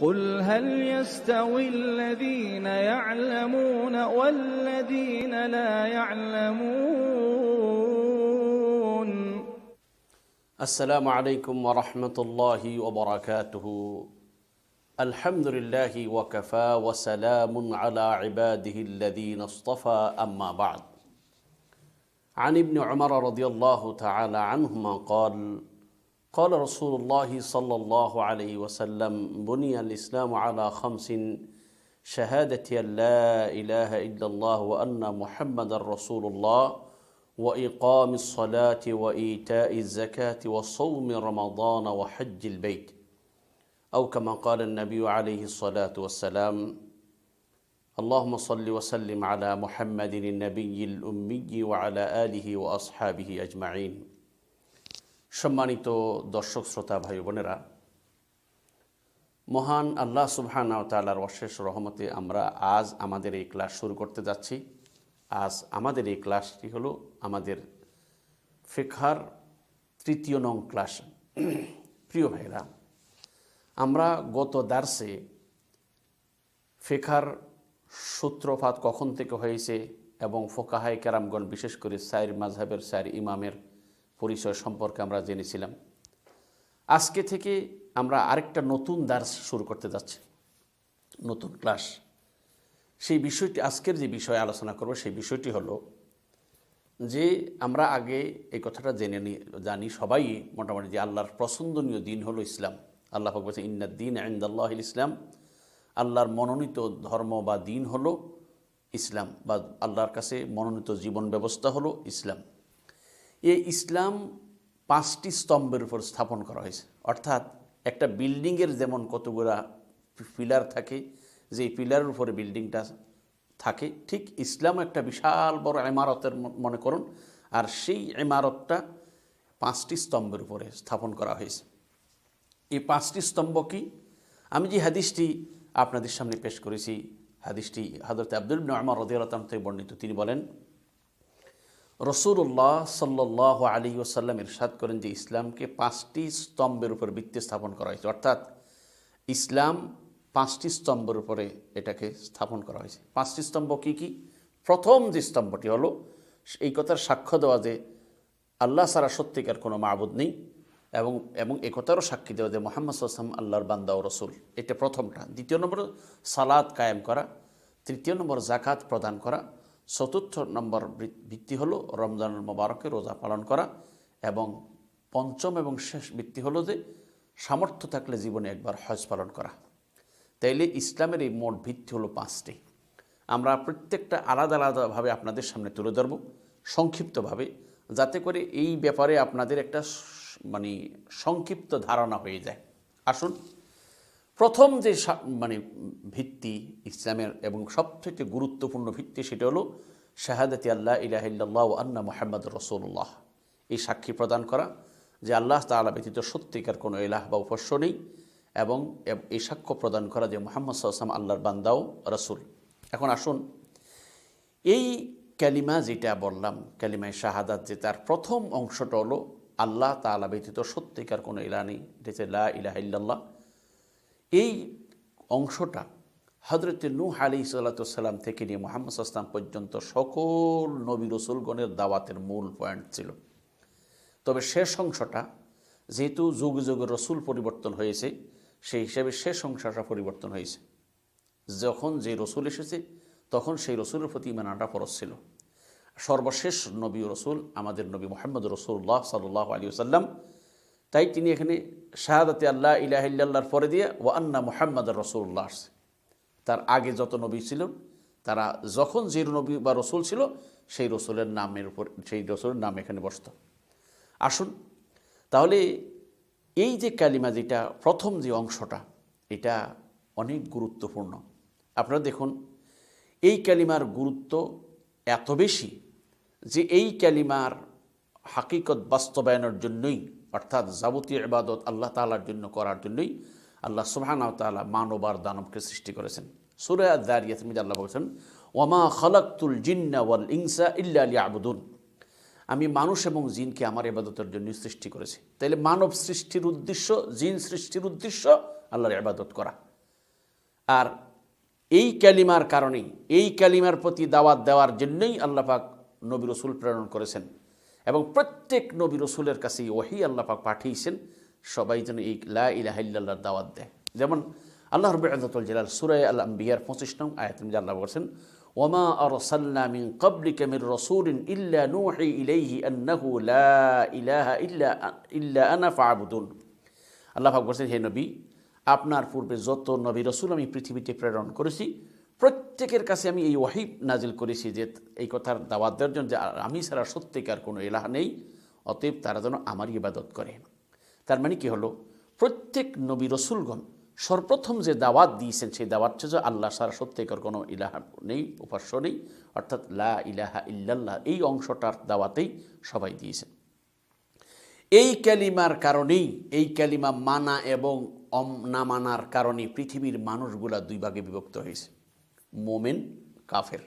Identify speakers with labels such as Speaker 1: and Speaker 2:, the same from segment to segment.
Speaker 1: قل هل يستوي الذين يعلمون والذين لا يعلمون؟
Speaker 2: السلام عليكم ورحمة الله وبركاته. الحمد لله وكفى وسلام على عباده الذين اصطفى أما بعد. عن ابن عمر رضي الله تعالى عنهما قال قال رسول الله صلى الله عليه وسلم بني الإسلام على خمس شهادة أن لا إله إلا الله وأن محمد رسول الله وإقام الصلاة وإيتاء الزكاة وصوم رمضان وحج البيت. أو كما قال النبي عليه الصلاة والسلام اللهم صل وسلم على محمد النبي الأمي وعلى آله وأصحابه أجمعين. সম্মানিত দর্শক, শ্রোতা, ভাই বোনেরা, মহান আল্লাহ সুবহানা তালার অশেষ রহমতে আমরা আজ আমাদের এই ক্লাস শুরু করতে যাচ্ছি। আজ আমাদের এই ক্লাসটি হলো আমাদের ফেখার তৃতীয় নং ক্লাস। প্রিয় ভাইরা আমরা গত দার্সে ফেখার সূত্রপাত কখন থেকে হয়েছে এবং ফোকাহাই কেরামগণ, বিশেষ করে সাইর মাঝহাবের সাইর ইমামের পরিচয় সম্পর্কে আমরা জেনেছিলাম। আজকে থেকে আমরা আরেকটা নতুন দার্স শুরু করতে যাচ্ছি। নতুন ক্লাস সেই বিষয়টি, আজকের যে বিষয়ে আলোচনা করব, সেই বিষয়টি হলো যে আমরা আগে এই কথাটা জেনে নি, জানি সবাই মোটামুটি যে আল্লাহর পছন্দনীয় দিন হলো ইসলাম। আল্লাহ বলছে ইন্নাদ দিন আইন্দাল্লাহ ইসলাম। আল্লাহর মনোনীত ধর্ম বা দিন হলো ইসলাম বা আল্লাহর কাছে মনোনীত জীবন ব্যবস্থা হলো ইসলাম। এই ইসলাম পাঁচটি স্তম্ভের উপর স্থাপন করা হয়েছে। অর্থাৎ একটা বিল্ডিংয়ের যেমন কতগুলা পিলার থাকে যে পিলারের উপরে বিল্ডিংটা থাকে, ঠিক ইসলাম একটা বিশাল বড় ইমারতের মনে করুন, আর সেই ইমারতটা পাঁচটি স্তম্ভের উপরে স্থাপন করা হয়েছে। এই পাঁচটি স্তম্ভ কি? আমি যে হাদিসটি আপনাদের সামনে পেশ করেছি, হাদিসটি হাজরত আব্দুল আমার রদিয়ালতাম থেকে বর্ণিত, তিনি বলেন রসুল্লাহ সাল্লাহ আলী ওসাল্লাম ইরশাদ করেন যে ইসলামকে পাঁচটি স্তম্ভের উপর ভিত্তি স্থাপন করা হয়েছে। অর্থাৎ ইসলাম পাঁচটি স্তম্ভের উপরে এটাকে স্থাপন করা হয়েছে। পাঁচটি স্তম্ভ কি কি? প্রথম যে স্তম্ভটি হলো, এই কথার সাক্ষ্য দেওয়া যে আল্লাহ সারা সত্যিকার কোনো মাবুদ নেই এবং এবং একথারও সাক্ষী দেওয়া যে মোহাম্মদ সাল্লাম আল্লাহর বান্দা ও রসুল। এটা প্রথমটা। দ্বিতীয় নম্বর সালাদ কায়েম করা। তৃতীয় নম্বর জাকাত প্রদান করা। চতুর্থ নম্বর ভিত্তি হলো রমজানুল মোবারকে রোজা পালন করা এবং পঞ্চম এবং শেষ ভিত্তি হলো যে সামর্থ্য থাকলে জীবনে একবার হজ পালন করা। তাইলে ইসলামের এই মোট ভিত্তি হলো পাঁচটি। আমরা প্রত্যেকটা আলাদা আলাদাভাবে আপনাদের সামনে তুলে ধরব, সংক্ষিপ্তভাবে, যাতে করে এই ব্যাপারে আপনাদের একটা মানে সংক্ষিপ্ত ধারণা হয়ে যায়। আসুন। প্রথম যে মানে ভিত্তি ইসলামের এবং সবথেকে গুরুত্বপূর্ণ ভিত্তি সেটা হলো শাহাদাতি আল্লাহ ইলাহিল্লাহ আন্না মোহাম্মদ রসুল্লাহ এই সাক্ষী প্রদান করা যে আল্লাহ তাআলা ব্যতীত সত্যিকার কোনো এলাহ বা উপাস্য নেই এবং এই সাক্ষ্য প্রদান করা যে মোহাম্মদ সাল্লাম আল্লাহর বান্দাও রসুল। এখন আসুন, এই ক্যালিমা যেটা বললাম, ক্যালিমায় শাহাদাত যে তার প্রথম অংশটা হলো আল্লাহ তাআলা ব্যতীত সত্যিকার কোনো ইলা নেই। এটা হচ্ছে লা ইলাহা ইল্লাল্লাহ। এই অংশটা হজরত নূহ আলী সাল্লাতাম থেকে নিয়ে মোহাম্মদ আসলাম পর্যন্ত সকল নবী রসুলগণের দাওয়াতের মূল পয়েন্ট ছিল। তবে শেষ অংশটা যেহেতু যুগ যুগে রসুল পরিবর্তন হয়েছে, সেই হিসাবে শেষ অংশটা পরিবর্তন হয়েছে। যখন যে রসুল এসেছে, তখন সেই রসুলের প্রতি মানাটা ফরজ ছিল। সর্বশেষ নবী রসুল, আমাদের নবী মোহাম্মদ রসুল্লাহ সাল্লাহ আলী সাল্লাম তাই তিনি এখানে শাহাদাতে আল্লাহ ইলাহিল্লাহর পরে দিয়ে ও আন্না মোহাম্মদ রসুল্লাহ আসছে। তার আগে যত নবী ছিল, তারা যখন যে নবী বা রসুল ছিল, সেই রসুলের নামের উপর, সেই রসুলের নাম এখানে বসত। আসুন, তাহলে এই যে কালিমা যেটা, প্রথম যে অংশটা, এটা অনেক গুরুত্বপূর্ণ। আপনারা দেখুন, এই কালিমার গুরুত্ব এত বেশি যে এই কালিমার হাকিকত বাস্তবায়নের জন্যই অর্থাৎ যাবতীয় ইবাদত আল্লাহ তাআলার জন্য করার জন্যই আল্লাহ সুবহানাহু ওয়া তাআলা মানব আর দানবকে সৃষ্টি করেছেন। সূরা আয-যারিয়াত মধ্যে আল্লাহ বলেছেন ওয়ামা খালাকতুল জিন্না ওয়াল ইনসা ইল্লা লিয়াবুদুন। আমি মানুষ এবং জিনকে আমার এবাদতের জন্য সৃষ্টি করেছি। তাইলে মানব সৃষ্টির উদ্দেশ্য, জিন সৃষ্টির উদ্দেশ্য আল্লাহর এবাদত করা। আর এই ক্যালিমার কারণেই, এই ক্যালিমার প্রতি দাওয়াত দেওয়ার জন্যই আল্লাপাক নবী রসুল প্রেরণ করেছেন। এবং প্রত্যেক নবী রসুলের কাছে ওহি আল্লাপাক পাঠিয়েছেন, সবাই যেন এই লা দাওয়াত দেয়। যেমন আল্লাহ রবি আজতুল জালাল সুরায় আল আম্বিয়ার পঁচিশ নং আয়াত আল্লাহ বলছেন, ওমা আরসালনা মিন ক্বাবলিকা মির রাসূলিন ইল্লা নূহি ইলাইহি আন্নাহু লা ইলাহা ইল্লা ইল্লা আল্লাহ পাক বলছেন, হে নবী, আপনার পূর্বে যত নবী রসুল আমি পৃথিবীতে প্রেরণ করেছি প্রত্যেকের কাছে আমি এই ওয়াহিব নাজিল করেছি যে এই কথার দাওয়াত দেওয়ার জন্য যে আমি ছাড়া সত্যিকার কোনো এলাহা নেই, অতএব তারা যেন আমারই ইবাদত করে। তার মানে কি হলো? প্রত্যেক নবী রসুলগণ সর্বপ্রথম যে দাওয়াত দিয়েছেন, সেই দাওয়াত হচ্ছে যে আল্লাহ সারা সত্যিকার কোনো ইলাহা নেই, উপাস্য নেই, অর্থাৎ লা ইলাহা ইল্লাল্লাহ এই অংশটার দাওয়াতেই সবাই দিয়েছেন। এই ক্যালিমার কারণেই, এই ক্যালিমা মানা এবং অম, না মানার কারণে পৃথিবীর মানুষগুলা দুই ভাগে বিভক্ত হয়েছে। মোমেন, কাফের।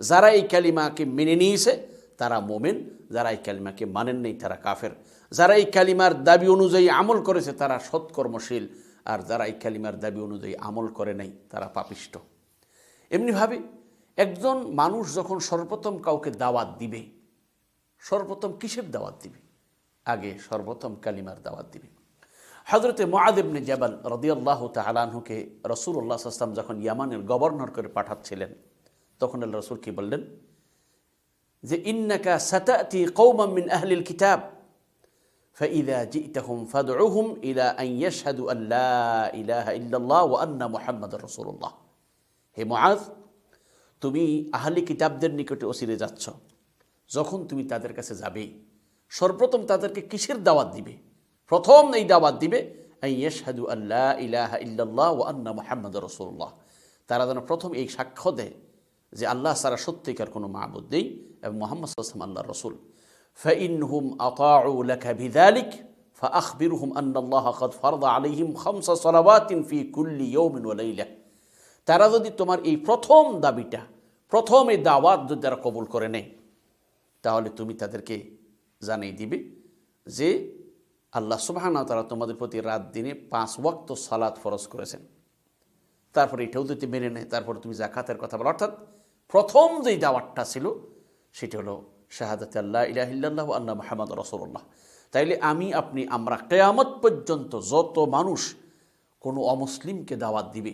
Speaker 2: যারা এই ক্যালিমাকে মেনে নিয়েছে, তারা মোমেন। যারা এই ক্যালিমাকে মানেন নেই, তারা কাফের। যারা এই ক্যালিমার দাবি অনুযায়ী আমল করেছে, তারা সৎকর্মশীল। আর যারা এই ক্যালিমার দাবি অনুযায়ী আমল করে নাই, তারা পাপিষ্ট। এমনিভাবে একজন মানুষ যখন সর্বপ্রথম কাউকে দাওয়াত দিবে, সর্বপ্রথম কিসের দাওয়াত দিবে? আগে সর্বপ্রথম কালিমার দাওয়াত দিবে। হজরতে মোয়াদেবনে জাবাল রদিয়াল্লাহ তালাহুকে রসুল্লাহ আসলাম যখন ইয়ামানের গভর্নর করে পাঠাচ্ছিলেন তখন আল্লাহ রসুল কি বললেন যে ইন্নাকা সাতাতি কৌমাম মিন আহলিল কিতাব فإذا جئتهم فادعوهم إلى أن يشهدوا أن لا إله إلا الله وأن محمد رسول الله হে মুআজ তুমি আহলি কিতাবদের নিকটে ওসিরে যাচ্ছ যখন তুমি তাদের কাছে যাবে সর্বপ্রথম তাদেরকে কিসের দাওয়াত দিবে প্রথম এই দাওয়াত দিবে ইয়েশাদু আল্লাহ ইলাহা ইল্লাল্লাহ ও আন্না মোহাম্মদ রসুল্লাহ তারা যেন প্রথম এই সাক্ষ্য দেয় যে আল্লাহ সারা সত্যিকার কোনো মাহবুদ নেই এবং মোহাম্মদ সাল্লাম আল্লাহ রসুল فإنهم أطاعوا لك بذلك فأخبرهم أن الله قد فرض عليهم خمس صلوات في كل يوم وليلة তারা যদি তোমার এই প্রথম দাবিটা প্রথম এই দাওয়াত যদি তারা কবুল করে নেয় তাহলে তুমি তাদেরকে জানিয়ে দিবে যে আল্লাহ সুবাহানা তারা তোমাদের প্রতি রাত দিনে পাঁচ ওয়াক্ত সালাদ ফরজ করেছেন। তারপরে এটাও যদি মেনে নেয়, তারপরে তুমি জাকাতের কথা বলো। অর্থাৎ প্রথম যেই দাওয়াতটা ছিল, সেটি হলো শাহাদাত আল্লাহ ইলাহিল্লাহ আল্লাহ মাহমদ রসুল্লাহ তাইলে আমি, আপনি, আমরা কেয়ামত পর্যন্ত যত মানুষ কোনো অমুসলিমকে দাওয়াত দিবে,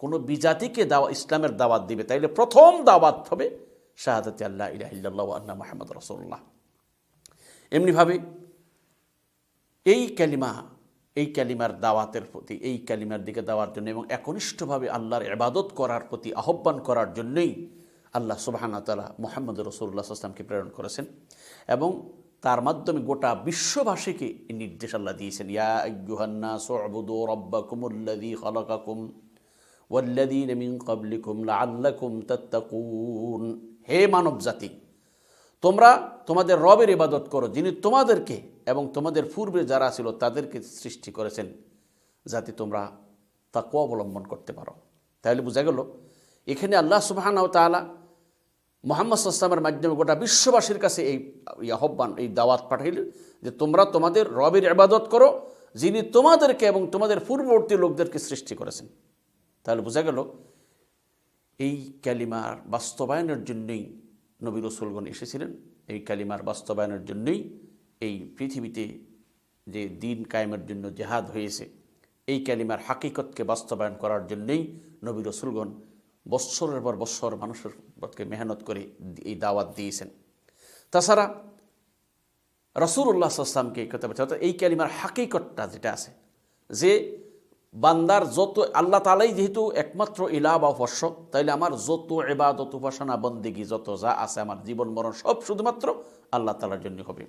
Speaker 2: কোনো বিজাতিকে দাওয়া, ইসলামের দাওয়াত দিবে, তাইলে প্রথম দাওয়াত হবে শাহাদাত আল্লাহ ইলাহিল্লাহ আল্লাহ মাহমদ রসুল্লাহ এমনিভাবে এই ক্যালিমা এই ক্যালিমার দাওয়াতের প্রতি, এই ক্যালিমার দিকে দেওয়ার জন্য এবং একনিষ্ঠভাবে আল্লাহর এবাদত করার প্রতি আহ্বান করার জন্যই আল্লাহ সুবাহানা তালা মোহাম্মদ রসুল্লাহ আসলামকে প্রেরণ করেছেন এবং তার মাধ্যমে গোটা বিশ্ববাসীকে নির্দেশ আল্লাহ দিয়েছেন, ইয়া মিন লাআল্লাকুম তাত্তাকুন। হে মানব জাতি তোমরা তোমাদের রবের ইবাদত করো, যিনি তোমাদেরকে এবং তোমাদের পূর্বে যারা ছিল তাদেরকে সৃষ্টি করেছেন, যাতে তোমরা তাকে অবলম্বন করতে পারো। তাহলে বোঝা গেল, এখানে আল্লাহ সুবাহান তালা মোহাম্মদ সাল্লামের মাধ্যমে গোটা বিশ্ববাসীর কাছে এই এই আহ্বান, এই দাওয়াত পাঠাইল যে তোমরা তোমাদের রবের ইবাদত করো, যিনি তোমাদেরকে এবং তোমাদের পূর্ববর্তী লোকদেরকে সৃষ্টি করেছেন। তাহলে বোঝা গেল, এই ক্যালিমার বাস্তবায়নের জন্যই নবী রসুলগণ এসেছিলেন এই কালিমার বাস্তবায়নের জন্যই এই পৃথিবীতে যে দিন কায়েমের জন্য জেহাদ হয়েছে, এই কালিমার হাকিকতকে বাস্তবায়ন করার জন্যই নবী রসুলগণ বৎসরের পর বৎসর মানুষের পথকে মেহনত করে এই দাওয়াত দিয়েছেন। তাছাড়া রসুল্লাহ আসলামকে কথা বলছে অর্থাৎ এই কালিমার হাকিকতটা যেটা আছে, যে বান্দার যত, আল্লাহ তালাই যেহেতু একমাত্র ইলা বা উপাস্য, তাইলে আমার যত এবাদত উপাসনা, বন্দিগি যত যা আছে আমার জীবন, মরণ, সব শুধুমাত্র আল্লাহ তালার জন্য হবে।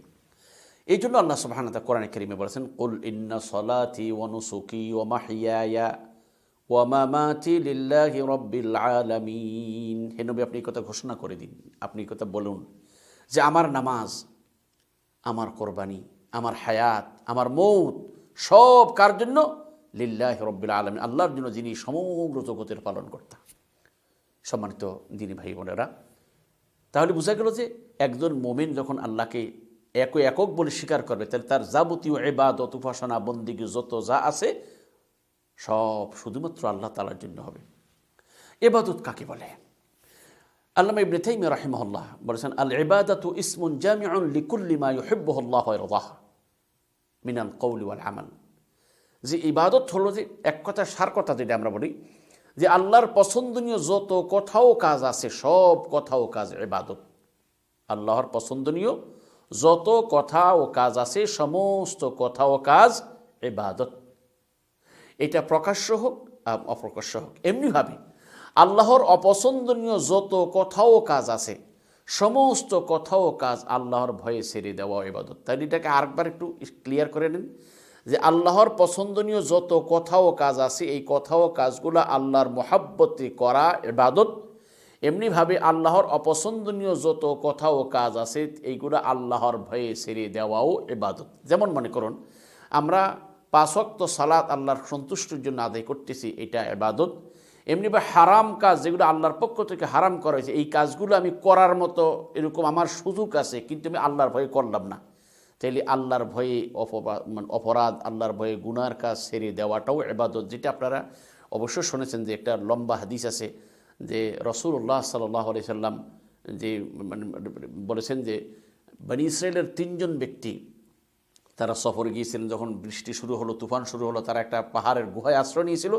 Speaker 2: এই জন্য আল্লাহ সুবাহান কোরআন করিমে বলেছেন, কুল ইন্না সলাতি ওয়ানুসুকি ও মাহিয়া ওয়ামামাতি লিল্লাহি রব্বিল আলামিন। হে আপনি এই কথা ঘোষণা করে দিন। আপনি এই কথা বলুন যে আমার নামাজ, আমার কোরবানি, আমার হায়াত, আমার মৌত সব কার জন্য? লিল্লাহ রব্বিল আলমী আল্লাহর জন্য যিনি সমগ্র জগতের পালন কর্তা সম্মানিত দিনী ভাই বোনেরা, তাহলে বোঝা গেল যে একজন মোমেন যখন আল্লাহকে এক একক বলে স্বীকার করবে, তাহলে তার যাবতীয় এবাদত উপাসনা, বন্দিগি, যত যা আছে, সব শুধুমাত্র আল্লাহ তালার জন্য হবে। এবাদত কাকে বলে? আল্লামা ইবনে তাইমিয়া রাহিমাহুল্লাহ বলেছেন আল ইবাদাতু ইসমুন জামিউন লিকুল্লি মা ইয়ারদাহ মিনাল কওলি ওয়াল আমাল। যে ইবাদত হলো যে এক কথা, সার কথা যেটা আমরা বলি, যে আল্লাহর পছন্দনীয় যত কথাও কাজ আছে, সব কথাও কাজ ইবাদত। আল্লাহর পছন্দনীয় যত কথা ও কাজ আছে, সমস্ত কথা ও কাজ ইবাদত। এটা প্রকাশ্য হোক অপ্রকাশ্য হোক এমনিভাবে আল্লাহর অপছন্দনীয় যত কথা ও কাজ আছে, সমস্ত কথা ও কাজ আল্লাহর ভয়ে ছেড়ে দেওয়া এবাদত তাই এটাকে আরেকবার একটু ক্লিয়ার করে নিন। যে আল্লাহর পছন্দনীয় যত কথা ও কাজ আছে, এই কথা ও কাজগুলো আল্লাহর মহাব্বতে করা এবাদত এমনিভাবে আল্লাহর অপছন্দনীয় যত কথা ও কাজ আছে, এইগুলো আল্লাহর ভয়ে ছেড়ে দেওয়াও এবাদত যেমন মনে করুন, আমরা পাঁচক্ত সালাত আল্লাহর সন্তুষ্টির জন্য আদায় করতেছি, এটা এবাদত এমনিভাবে হারাম কাজ যেগুলো আল্লাহর পক্ষ থেকে হারাম করা হয়েছে, এই কাজগুলো আমি করার মতো এরকম আমার সুযোগ আছে, কিন্তু আমি আল্লাহর ভয়ে করলাম না। তাইলে আল্লাহর ভয়ে মানে অপরাধ, আল্লাহর ভয়ে গুনার কাজ সেরে দেওয়াটাও এবাদত যেটা আপনারা অবশ্যই শুনেছেন যে একটা লম্বা হাদিস আছে যে রসুল্লাহ সাল্লাহ আলি সাল্লাম যে মানে বলেছেন যে বানি ইসরায়েলের তিনজন ব্যক্তি তারা সফরে গিয়েছিলেন, যখন বৃষ্টি শুরু হলো, তুফান শুরু হলো, তারা একটা পাহাড়ের গুহায় আশ্রয় নিয়েছিল।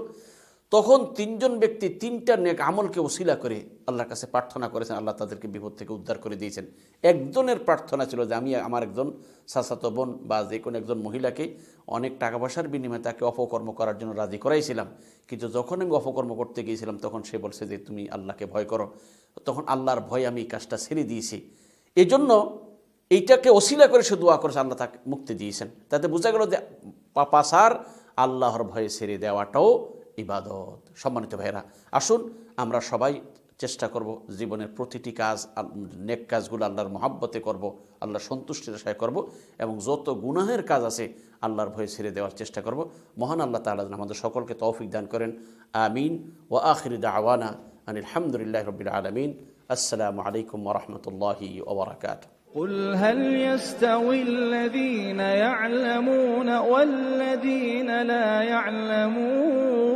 Speaker 2: তখন তিনজন ব্যক্তি তিনটা নেক আমলকে ওসিলা করে আল্লাহর কাছে প্রার্থনা করেছেন, আল্লাহ তাদেরকে বিপদ থেকে উদ্ধার করে দিয়েছেন। একজনের প্রার্থনা ছিল যে আমি আমার একজন সাসাতো বোন বা যে কোনো একজন মহিলাকে অনেক টাকা পয়সার বিনিময়ে তাকে অপকর্ম করার জন্য রাজি করাইছিলাম। কিন্তু যখন আমি অপকর্ম করতে গিয়েছিলাম, তখন সে বলছে যে তুমি আল্লাহকে ভয় করো। তখন আল্লাহর ভয় আমি এই কাজটা ছেড়ে দিয়েছি। এজন্য এইটাকে অশিলা করে সে দোয়া করেছে, আল্লাহ তাকে মুক্তি দিয়েছেন। তাতে বোঝা গেল যে পা- পাসার আল্লাহর ভয়ে ছেড়ে দেওয়াটাও ইবাদত সম্মানিত ভাইরা আসুন আমরা সবাই চেষ্টা করব জীবনের প্রতিটি কাজ আল- নেক কাজগুলো আল্লাহর মহাব্বতে করব আল্লাহর সন্তুষ্টির আশায় করব এবং যত গুনাহের কাজ আছে আল্লাহর ভয়ে ছেড়ে দেওয়ার চেষ্টা করব মহান আল্লাহ তাআলা যেন আমাদের সকলকে তৌফিক দান করেন আমিন ও আখির দাওয়ানা আনিল হামদুলিল্লাহ রবিল আলমিন আসসালামু আলাইকুম ওরহমতুল্লাহি ওবরাকাত
Speaker 1: قل هل يستوي الذين يعلمون والذين لا يعلمون